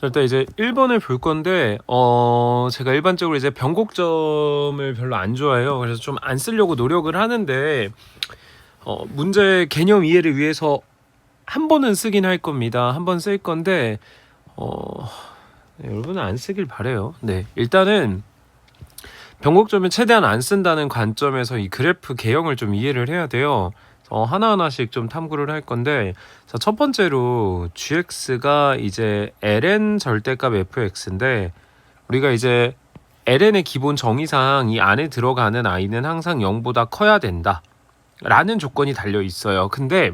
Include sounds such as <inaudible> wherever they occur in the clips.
자, 일단 이제 1번을 볼 건데 어 제가 일반적으로 이제 변곡점을 별로 안 좋아해요. 그래서 좀 안 쓰려고 노력을 하는데 어 문제 개념 이해를 위해서 한 번은 쓰긴 할 겁니다. 한 번 쓸 건데 어 네, 여러분은 안 쓰길 바래요. 네. 일단은 변곡점을 최대한 안 쓴다는 관점에서 이 그래프 개형을 좀 이해를 해야 돼요. 어, 하나하나씩 좀 탐구를 할 건데 자, 첫 번째로 gx가 이제 ln 절대값 fx인데 우리가 이제 ln의 기본 정의상 이 안에 들어가는 i는 항상 0보다 커야 된다. 라는 조건이 달려 있어요. 근데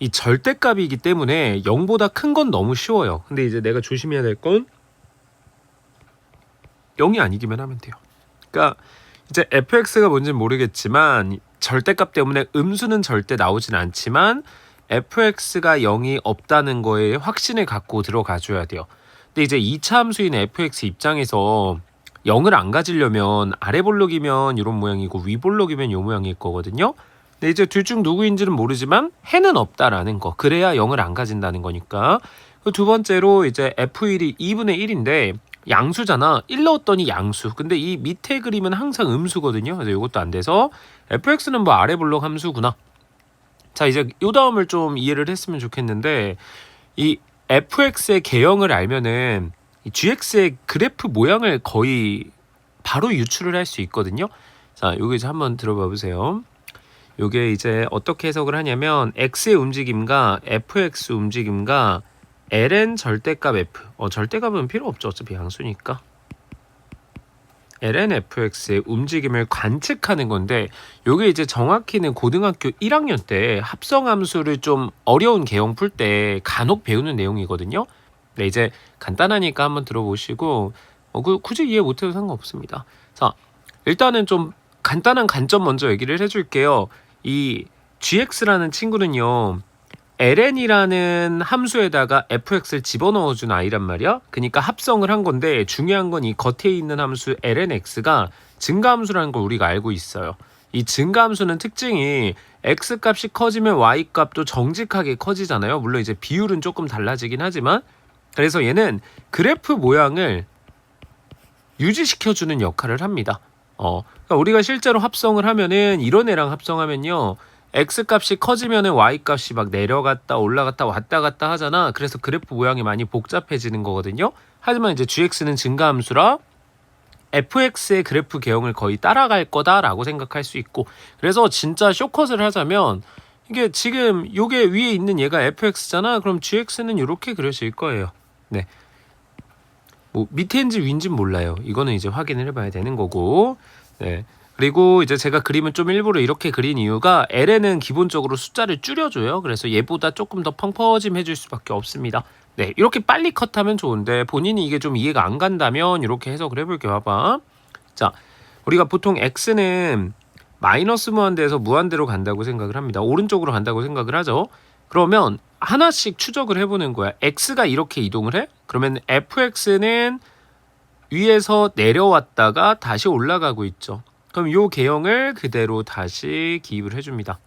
이 절대값이기 때문에 0보다 큰 건 너무 쉬워요. 근데 이제 내가 조심해야 될 건 0이 아니기만 하면 돼요. 그러니까 이제 fx가 뭔지는 모르겠지만 절대값 때문에 음수는 절대 나오진 않지만 fx가 0이 없다는 거에 확신을 갖고 들어가 줘야 돼요. 근데 이제 2차 함수인 fx 입장에서 0을 안 가지려면 아래 볼록이면 이런 모양이고 위 볼록이면 이 모양일 거거든요. 근데 이제 둘 중 누구인지는 모르지만 해는 없다라는 거. 그래야 0을 안 가진다는 거니까. 그두 번째로 이제 f1이 2분의 1인데 양수잖아. 1 넣었더니 양수. 근데 이 밑에 그림은 항상 음수거든요. 그래서 이것도 안 돼서 fx는 뭐 아래 블록 함수구나. 자, 이제 요 다음을 좀 이해를 했으면 좋겠는데 이 fx의 개형을 알면은 이 gx의 그래프 모양을 거의 바로 유출을 할 수 있거든요. 자, 요거 이제 한번 들어봐 보세요. 요게 이제 어떻게 해석을 하냐면 x의 움직임과 fx 움직임과 ln 절대값 f. 어, 절대값은 필요 없죠. 어차피 양수니까. ln fx의 움직임을 관측하는 건데 요게 이제 정확히는 고등학교 1학년 때 합성함수를 좀 어려운 개형 풀 때 간혹 배우는 내용이거든요. 네, 이제 간단하니까 한번 들어보시고 어, 그 굳이 이해 못해도 상관없습니다. 자, 일단은 좀 간단한 관점 먼저 얘기를 해줄게요. 이 gx라는 친구는요. Ln이라는 함수에다가 fx를 집어넣어준 아이란 말이야. 그러니까 합성을 한 건데 중요한 건 이 겉에 있는 함수 lnx가 증가함수라는 걸 우리가 알고 있어요. 이 증가함수는 특징이 x 값이 커지면 y 값도 정직하게 커지잖아요. 물론 이제 비율은 조금 달라지긴 하지만 그래서 얘는 그래프 모양을 유지시켜주는 역할을 합니다. 어, 그러니까 우리가 실제로 합성을 하면은 이런 애랑 합성하면요. X 값이 커지면은 y 값이 막 내려갔다 올라갔다 왔다 갔다 하잖아. 그래서 그래프 모양이 많이 복잡해지는 거거든요. 하지만 이제 gx는 증가함수라 fx의 그래프 개형을 거의 따라갈 거다라고 생각할 수 있고 그래서 진짜 쇼컷을 하자면 이게 지금 요게 위에 있는 얘가 fx잖아. 그럼 gx는 이렇게 그려질 거예요. 네. 뭐 밑에인지 위인지 몰라요. 이거는 이제 확인을 해봐야 되는 거고. 네. 그리고 이제 제가 그림을 좀 일부러 이렇게 그린 이유가 LN은 기본적으로 숫자를 줄여줘요. 그래서 얘보다 조금 더 펑퍼짐 해줄 수밖에 없습니다. 네, 이렇게 빨리 컷하면 좋은데 본인이 이게 좀 이해가 안 간다면 이렇게 해석을 해볼게요. 봐봐. 자, 우리가 보통 x는 마이너스 무한대에서 무한대로 간다고 생각을 합니다. 오른쪽으로 간다고 생각을 하죠. 그러면 하나씩 추적을 해보는 거야. x가 이렇게 이동을 해? 그러면 fx는 위에서 내려왔다가 다시 올라가고 있죠. 그럼 요 개형을 그대로 다시 기입을 해줍니다.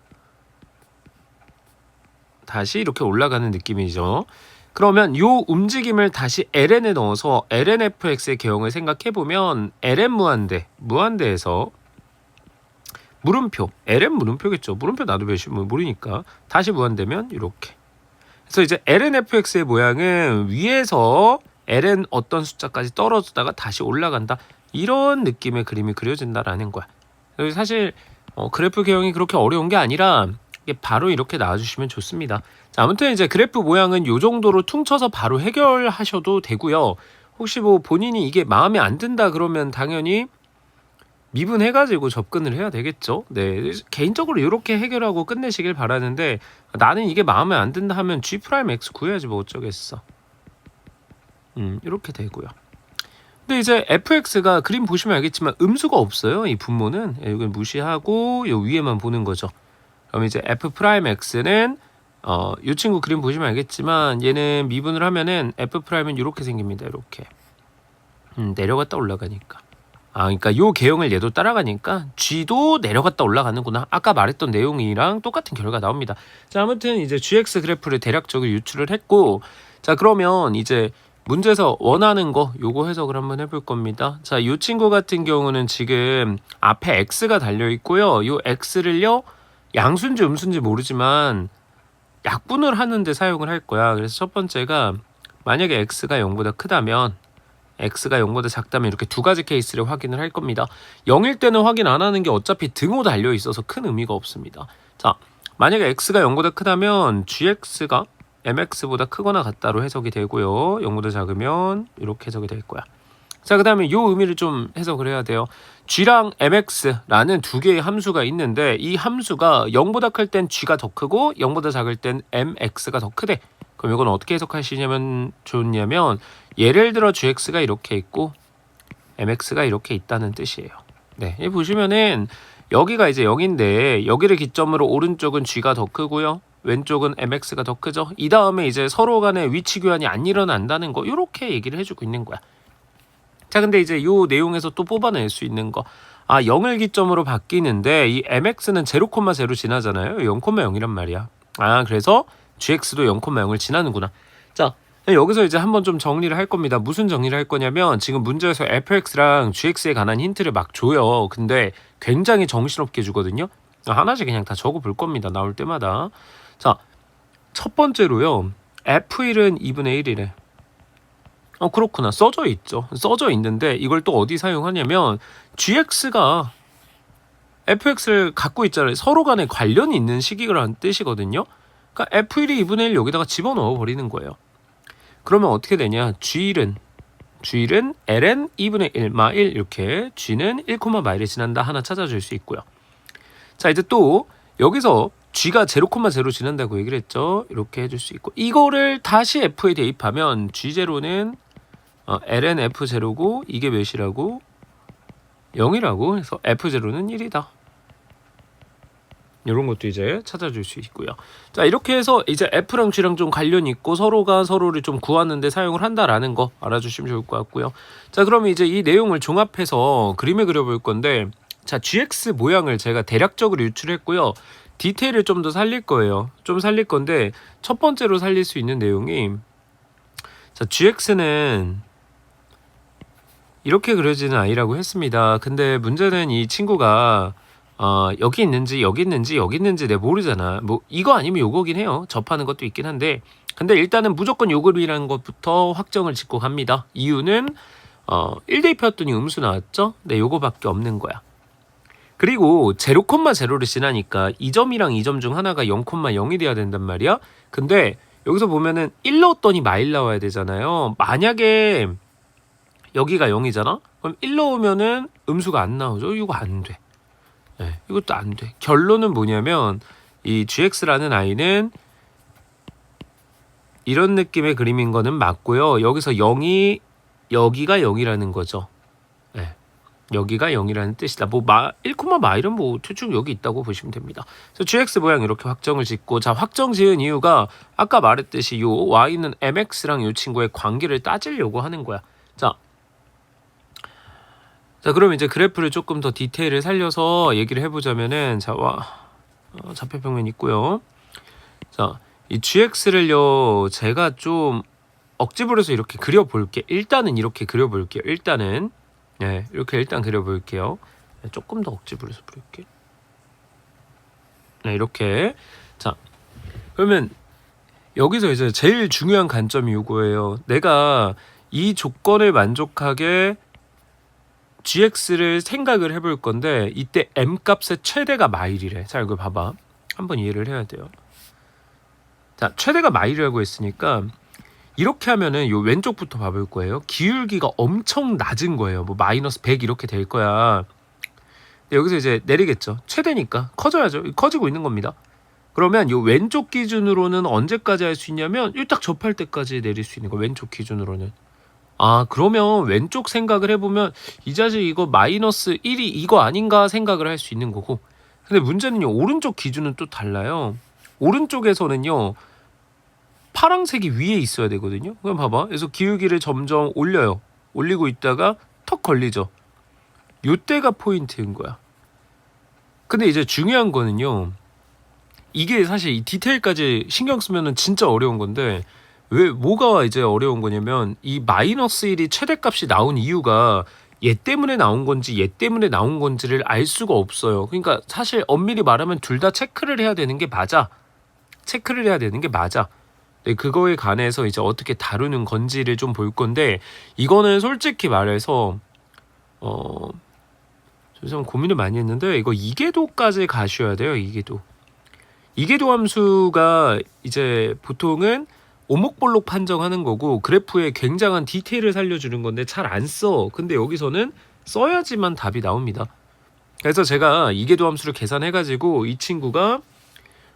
다시 이렇게 올라가는 느낌이죠. 그러면 요 움직임을 다시 ln에 넣어서 lnfx의 개형을 생각해 보면 ln 무한대 무한대에서 물음표 ln 물음표겠죠. 물음표 나도 몇이 뭐 모르니까 다시 무한대면 이렇게. 그래서 이제 lnfx의 모양은 위에서 ln 어떤 숫자까지 떨어지다가 다시 올라간다. 이런 느낌의 그림이 그려진다라는 거야. 사실 어, 그래프 개형이 그렇게 어려운 게 아니라 바로 이렇게 나와주시면 좋습니다. 자, 아무튼 이제 그래프 모양은 이 정도로 퉁쳐서 바로 해결하셔도 되고요. 혹시 뭐 본인이 이게 마음에 안 든다 그러면 당연히 미분해가지고 접근을 해야 되겠죠. 네, 개인적으로 이렇게 해결하고 끝내시길 바라는데 나는 이게 마음에 안 든다 하면 G 프라임 X 구해야지 뭐 어쩌겠어. 음, 이렇게 되고요. 근데 이제 fx가 그림 보시면 알겠지만 음수가 없어요. 이 분모는 예, 이걸 무시하고 요 위에만 보는 거죠. 그럼 이제 f 프라임 x는 어, 이 친구 그림 보시면 알겠지만 얘는 미분을 하면은 f 프라임은 이렇게 생깁니다. 이렇게 음, 내려갔다 올라가니까. 아, 그러니까 요 개형을 얘도 따라가니까 g도 내려갔다 올라가는구나. 아까 말했던 내용이랑 똑같은 결과 나옵니다. 자, 아무튼 이제 gx 그래프를 대략적으로 유출을 했고 자 그러면 이제 문제에서 원하는 거 요거 해석을 한번 해볼 겁니다. 자, 이 친구 같은 경우는 지금 앞에 x가 달려 있고요. 요 x를요 양수인지 음수인지 모르지만 약분을 하는데 사용을 할 거야. 그래서 첫 번째가 만약에 x가 0보다 크다면 x가 0보다 작다면 이렇게 두 가지 케이스를 확인을 할 겁니다. 0일 때는 확인 안 하는 게 어차피 등호 달려 있어서 큰 의미가 없습니다. 자, 만약에 x가 0보다 크다면 gx가 mx보다 크거나 같다로 해석이 되고요. 0보다 작으면 이렇게 해석이 될 거야. 자, 그 다음에 이 의미를 좀 해석을 해야 돼요. g랑 mx라는 두 개의 함수가 있는데 이 함수가 0보다 클 땐 g가 더 크고 0보다 작을 땐 mx가 더 크대. 그럼 이건 어떻게 해석하시냐면 좋냐면 예를 들어 gx가 이렇게 있고 mx가 이렇게 있다는 뜻이에요. 네, 여기 보시면은 여기가 이제 0인데 여기를 기점으로 오른쪽은 g가 더 크고요. 왼쪽은 mx가 더 크죠. 이 다음에 이제 서로 간의 위치 교환이 안 일어난다는 거 이렇게 얘기를 해주고 있는 거야. 자, 근데 이제 요 내용에서 또 뽑아낼 수 있는 거. 아, 0을 기점으로 바뀌는데 이 mx는 0,0 지나잖아요. 0,0이란 말이야. 아, 그래서 gx도 0,0을 지나는구나. 자, 여기서 이제 한번 좀 정리를 할 겁니다. 무슨 정리를 할 거냐면 지금 문제에서 fx랑 gx에 관한 힌트를 막 줘요. 근데 굉장히 정신없게 주거든요. 하나씩 그냥 다 적어 볼 겁니다. 나올 때마다. 자, 첫 번째로요. F1은 2분의 1이래. 어, 그렇구나. 써져 있죠. 써져 있는데 이걸 또 어디 사용하냐면 GX가 FX를 갖고 있잖아요. 서로 간에 관련이 있는 시기라는 뜻이거든요. 그러니까 F1이 2분의 1 여기다가 집어넣어 버리는 거예요. 그러면 어떻게 되냐? G1은 G1은 ln 2분의 1 마 1 이렇게 G는 1, 마 1이 지난다 하나 찾아줄 수 있고요. 자 이제 또 여기서 g가 0,0 지난다고 얘기를 했죠. 이렇게 해줄 수 있고 이거를 다시 f에 대입하면 g0는 어, ln f0고 이게 몇이라고 0이라고 해서 f0는 1이다. 이런 것도 이제 찾아줄 수 있고요. 자 이렇게 해서 이제 F랑 G랑 좀 관련 있고 서로가 서로를 좀 구하는데 사용을 한다라는 거 알아주시면 좋을 것 같고요. 자 그러면 이제 이 내용을 종합해서 그림을 그려볼 건데 자 GX 모양을 제가 대략적으로 유출했고요. 디테일을 좀 더 살릴 거예요. 좀 살릴 건데 첫 번째로 살릴 수 있는 내용이 자 GX는 이렇게 그려지는 아이라고 했습니다. 근데 문제는 이 친구가 어, 여기 있는지 여기 있는지 여기 있는지 내 모르잖아. 뭐 이거 아니면 요거긴 해요. 접하는 것도 있긴 한데 근데 일단은 무조건 요 그림이라는 것부터 확정을 짓고 갑니다. 이유는 어, 1대입했더니 음수 나왔죠? 네, 요거밖에 없는 거야. 그리고 0,0를 지나니까 이 점이랑 이 점 중 하나가 0,0이 돼야 된단 말이야. 근데 여기서 보면은 1 넣었더니 마일 나와야 되잖아요. 만약에 여기가 0이잖아? 그럼 1 넣으면은 음수가 안 나오죠? 이거 안 돼. 네, 이것도 안 돼. 결론은 뭐냐면 이 GX라는 아이는 이런 느낌의 그림인 거는 맞고요. 여기서 0이 여기가 0이라는 거죠. 네. 여기가 0이라는 뜻이다. 뭐 마, 1, 마일은 뭐 대충 여기 있다고 보시면 됩니다. 그래서 GX 모양 이렇게 확정을 짓고 자 확정 지은 이유가 아까 말했듯이 요 Y는 MX랑 요 친구의 관계를 따지려고 하는 거야. 자 자, 그럼 이제 그래프를 조금 더 디테일을 살려서 얘기를 해보자면은, 자, 와, 어, 좌표평면 있고요. 자, 이 GX를요, 제가 좀 억지 부려서 이렇게 그려볼게. 일단은 이렇게 그려볼게요. 일단은, 네, 이렇게 일단 그려볼게요. 네, 조금 더 억지 부려서 그릴게. 네, 이렇게. 자, 그러면 여기서 이제 제일 중요한 관점이 이거예요. 내가 이 조건을 만족하게 gx를 생각을 해볼 건데 이때 m 값의 최대가 마일이래. 자 이거 봐봐. 한번 이해를 해야 돼요. 자 최대가 마일이라고 했으니까 이렇게 하면은 요 왼쪽부터 봐볼 거예요. 기울기가 엄청 낮은 거예요. 뭐 마이너스 100 이렇게 될 거야. 여기서 이제 내리겠죠. 최대니까 커져야죠. 커지고 있는 겁니다. 그러면 요 왼쪽 기준으로는 언제까지 할 수 있냐면 이딱 접할 때까지 내릴 수 있는 거 왼쪽 기준으로는 아, 그러면 왼쪽 생각을 해보면 이 자식 이거 마이너스 1이 이거 아닌가 생각을 할 수 있는 거고. 근데 문제는요, 오른쪽 기준은 또 달라요. 오른쪽에서는요, 파랑색이 위에 있어야 되거든요. 그럼 봐봐. 그래서 기울기를 점점 올려요. 올리고 있다가 턱 걸리죠. 요때가 포인트인 거야. 근데 이제 중요한 거는요. 이게 사실 이 디테일까지 신경 쓰면은 진짜 어려운 건데 왜 뭐가 이제 어려운 거냐면 이 마이너스 1이 최대값이 나온 이유가 얘 때문에 나온 건지 얘 때문에 나온 건지를 알 수가 없어요. 그러니까 사실 엄밀히 말하면 둘 다 체크를 해야 되는 게 맞아. 체크를 해야 되는 게 맞아. 네, 그거에 관해서 이제 어떻게 다루는 건지를 좀 볼 건데 이거는 솔직히 말해서 어좀 고민을 많이 했는데 이거 이계도까지 가셔야 돼요. 이계도. 이계도 함수가 이제 보통은 오목볼록 판정하는 거고 그래프에 굉장한 디테일을 살려주는 건데 잘 안 써. 근데 여기서는 써야지만 답이 나옵니다. 그래서 제가 이계도 함수를 계산해가지고 이 친구가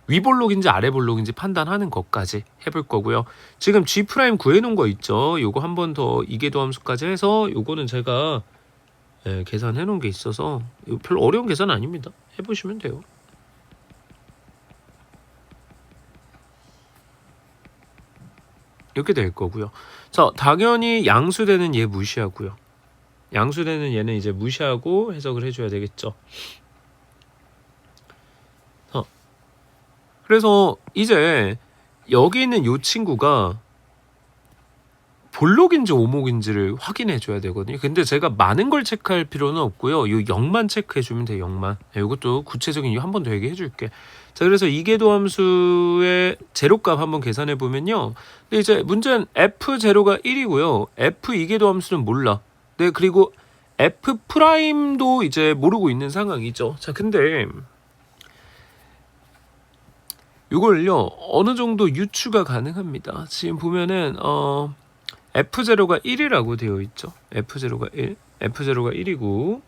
위볼록인지 아래볼록인지 판단하는 것까지 해볼 거고요. 지금 G 프라임 구해놓은 거 있죠. 요거 한 번 더 이계도 함수까지 해서 요거는 제가 예, 계산해 놓은 게 있어서 별로 어려운 계산 아닙니다. 해보시면 돼요. 이렇게 될 거고요. 자, 당연히 양수되는 얘 무시하고요. 양수되는 얘는 이제 무시하고 해석을 해줘야 되겠죠. 그래서 이제 여기 있는 이 친구가 볼록인지 오목인지를 확인해 줘야 되거든요. 근데 제가 많은 걸 체크할 필요는 없고요. 요 0만 체크해 주면 돼요. 0만. 이것도 구체적인 이유 한 번 더 얘기해 줄게. 자, 그래서 이계도 함수의 제로값 한번 계산해 보면요. 근데 이제 문제는 f 제로가 1이고요. f 이계도 함수는 몰라. 네, 그리고 f 프라임도 이제 모르고 있는 상황이죠. 자, 근데 이걸요 어느 정도 유추가 가능합니다. 지금 보면은 어 F0가 1이라고 되어 있죠. F0가 1, F0가 1이고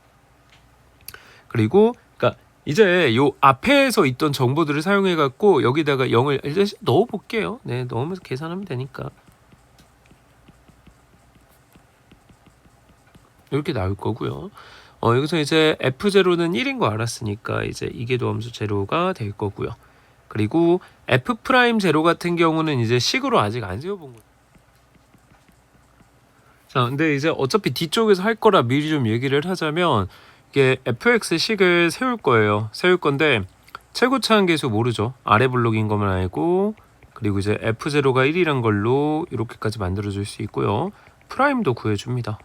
그리고 그러니까 이제 요 앞에서 있던 정보들을 사용해 갖고 여기다가 0을 이제 넣어 볼게요. 네, 넣으면서 계산하면 되니까. 이렇게 나올 거고요. 어, 여기서 이제 F0는 1인 거 알았으니까 이제 이계도 함수 제로가 될 거고요. 그리고 F 프라임 제로 같은 경우는 이제 식으로 아직 안 세워본 거예요. 자, 근데 이제 어차피 뒤쪽에서 할 거라 미리 좀 얘기를 하자면 이게 fx 식을 세울 거예요. 세울 건데 최고 차항 계수 모르죠. 아래 블록인 것만 알고 그리고 이제 f0가 1이란 걸로 이렇게까지 만들어 줄 수 있고요. 프라임도 구해 줍니다.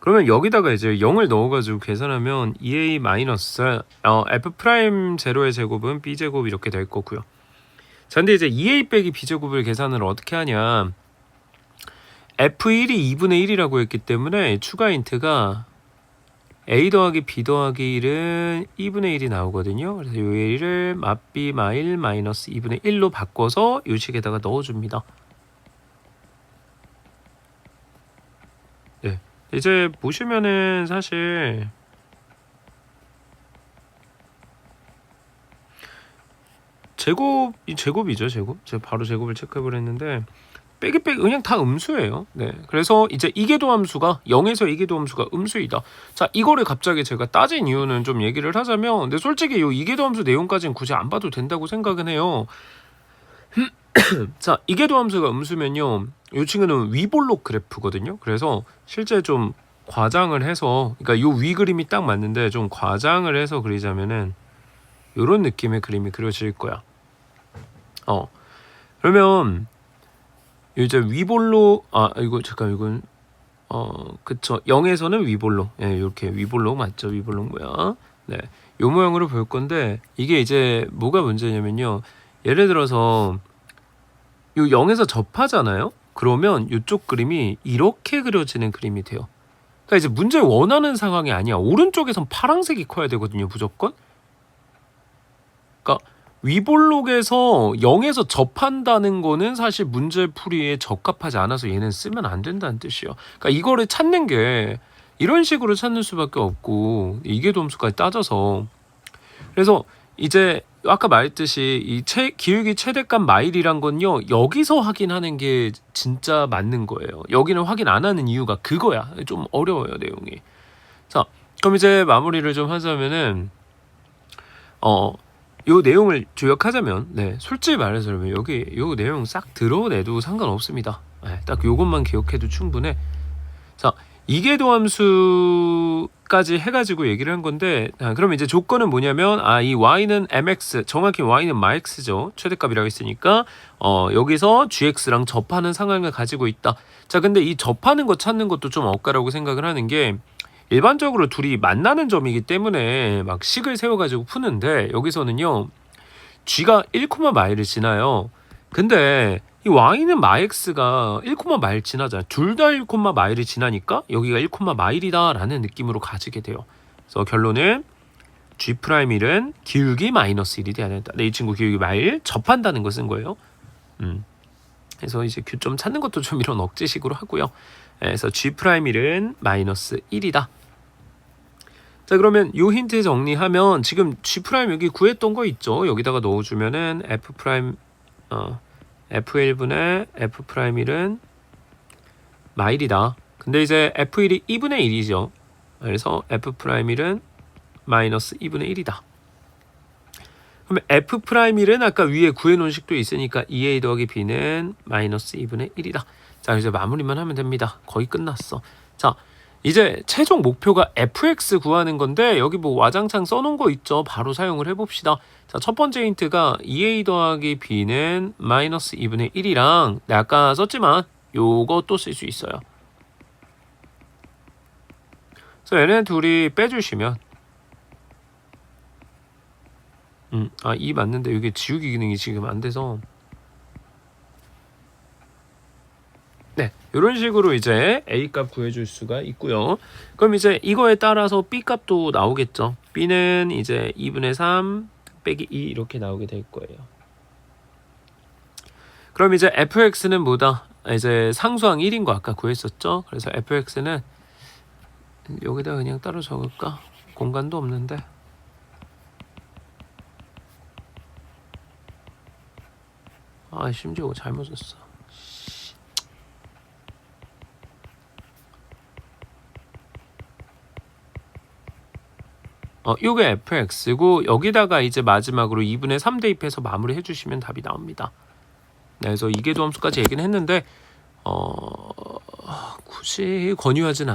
그러면 여기다가 이제 0을 넣어가지고 계산하면 2a 마이너스 어, f 프라임 제로의 제곱은 b 제곱 이렇게 될 거고요. 자, 근데 이제 2a 빼기 b 제곱을 계산을 어떻게 하냐? f1이 2분의 1이라고 했기 때문에 추가 인트가 a 더하기 b 더하기 1은 2분의 1이 나오거든요. 그래서 이 1을 맛b 마일 마이너스 2분의 1로 바꿔서 이 식에다가 넣어줍니다. 네, 이제 보시면은 사실 제곱 이 제곱이죠 제곱? 제가 바로 제곱을 체크해버렸는데 빼기 빼기 그냥 다 음수예요. 네. 그래서 이제 이계도 함수가 0에서 이계도 함수가 음수이다. 자 이거를 갑자기 제가 따진 이유는 좀 얘기를 하자면 근데 솔직히 요 이계도 함수 내용까지는 굳이 안 봐도 된다고 생각은 해요. <clears throat> 자 이계도 함수가 음수면요 요 친구는 위볼록 그래프거든요. 그래서 실제 좀 과장을 해서 그러니까 요 위 그림이 딱 맞는데 좀 과장을 해서 그리자면은 요런 느낌의 그림이 그려질 거야. 어. 그러면 이제 위볼로 아 이거 잠깐 이건 어 그쵸. 0에서는 위볼로. 예 이렇게 위볼로 맞죠? 위볼로 모양 네요 모양으로 볼 건데 이게 이제 뭐가 문제냐면요. 예를 들어서 요 0에서 접하잖아요 그러면 이쪽 그림이 이렇게 그려지는 그림이 돼요. 그러니까 이제 문제 원하는 상황이 아니야. 오른쪽에선 파란색이 커야 되거든요 무조건. 그러니까 위볼록에서 0에서 접한다는 거는 사실 문제 풀이에 적합하지 않아서 얘는 쓰면 안 된다는 뜻이에요. 그러니까 이거를 찾는 게 이런 식으로 찾는 수밖에 없고 이게 dom수까지 따져서 그래서 이제 아까 말했듯이 이 최, 기울기 최대값 마일이란 건요 여기서 확인하는 게 진짜 맞는 거예요. 여기는 확인 안 하는 이유가 그거야. 좀 어려워요 내용이. 자 그럼 이제 마무리를 좀 하자면은 어. 요 내용을 조약하자면 네 솔직히 말해서 여러분 여기 요 내용 싹 드러내도 상관없습니다 네, 딱 요것만 기억해도 충분해 자 이계도 함수까지 해가지고 얘기를 한 건데 아, 그럼 이제 조건은 뭐냐면 아 이 y는 mx 정확히 y는 마x죠. 최대값이라고 했으니까 어 여기서 gx랑 접하는 상황을 가지고 있다. 자 근데 이 접하는 거 찾는 것도 좀 엇가라고 생각을 하는 게 일반적으로 둘이 만나는 점이기 때문에 막 식을 세워가지고 푸는데 여기서는요 g가 1, 마일을 지나요. 근데 이 y는 마x가 1, 마일 지나잖아요. 둘 다 1, 마일이 지나니까 여기가 1, 마일이다라는 느낌으로 가지게 돼요. 그래서 결론은 g 프라임 1은 기울기 마이너스 1이 돼야 된다. 네, 이 친구 기울기 마일 접한다는 거쓴 거예요. 음. 그래서 이제 교점 찾는 것도 좀 이런 억제식으로 하고요. 네, 그래서 g 프라임 1은 마이너스 1이다. 자 그러면 요 힌트 정리하면 지금 g 프라임 여기 구했던 거 있죠. 여기다가 넣어주면은 f 프라임 어 f1분의 f 프라임 1은 마일이다. 근데 이제 f1이 2분의 1이죠. 그래서 f 프라임 1은 마이너스 2분의 1이다. 그러면 f 프라임 1은 아까 위에 구해놓은 식도 있으니까 2a 더하기 b는 마이너스 2분의 1이다. 자 이제 마무리만 하면 됩니다. 거의 끝났어. 자 이제 최종 목표가 fx 구하는 건데 여기 뭐 와장창 써놓은 거 있죠. 바로 사용을 해봅시다. 자, 첫 번째 힌트가 2a 더하기 b는 마이너스 2분의 1이랑 내가 아까 썼지만 요것도 쓸 수 있어요. 그래서 얘네 둘이 빼주시면 음, 아, 2 맞는데 이게 지우기 기능이 지금 안 돼서 네, 이런 식으로 이제 a 값 구해줄 수가 있고요. 그럼 이제 이거에 따라서 b 값도 나오겠죠. b는 이제 2분의 3 빼기 2 이렇게 나오게 될 거예요. 그럼 이제 fx는 뭐다? 이제 상수항 1인 거 아까 구했었죠? 그래서 fx는 여기다 그냥 따로 적을까? 공간도 없는데. 아 심지어 잘못 썼어. 어, 요게 fx고 여기다가 이제 마지막으로 2분의 3 대입해서 마무리 해주시면 답이 나옵니다. 네, 그래서 이계도 함수까지 얘기는 했는데 어, 굳이 권유하진 않.